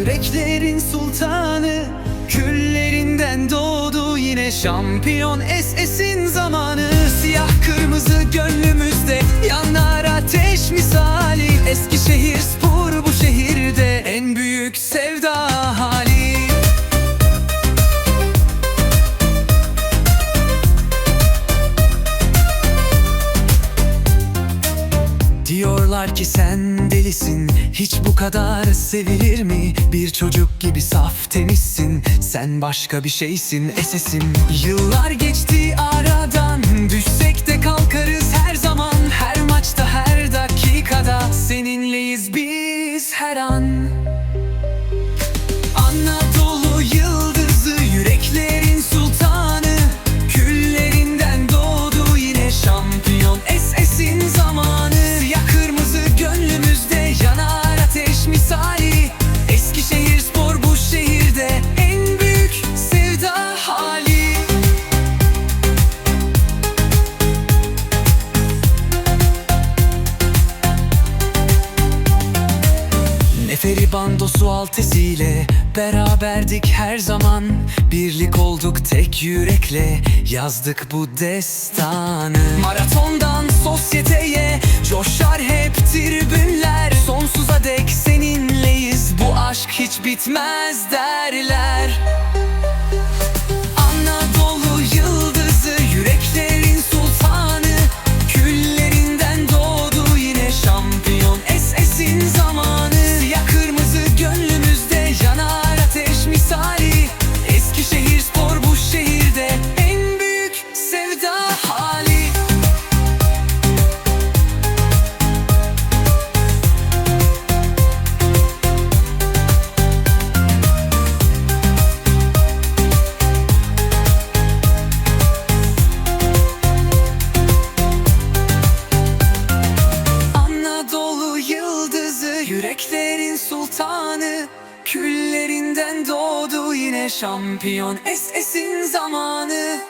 yüreklerin sultanı Küllerinden doğdu yine şampiyon SS'in zamanı. Siyah kırmızı Diyorlar ki sen delisin Hiç bu kadar sevilir mi? Bir çocuk gibi saf temizsin Sen başka bir şeysin esesim Yıllar geçti aradan Düşsek de kalkarız her zaman. Her maçta her dakikada Seninleyiz biz her an Neferi bandosu altesiyle Beraberdik her zaman. Birlik olduk tek yürekle Yazdık bu destanı. Maratondan sosyeteye Coşar hep tribünler. Sonsuza dek seninleyiz Bu aşk hiç bitmez derler yüreklerin sultanı Küllerinden doğdu yine şampiyon. SS'in zamanı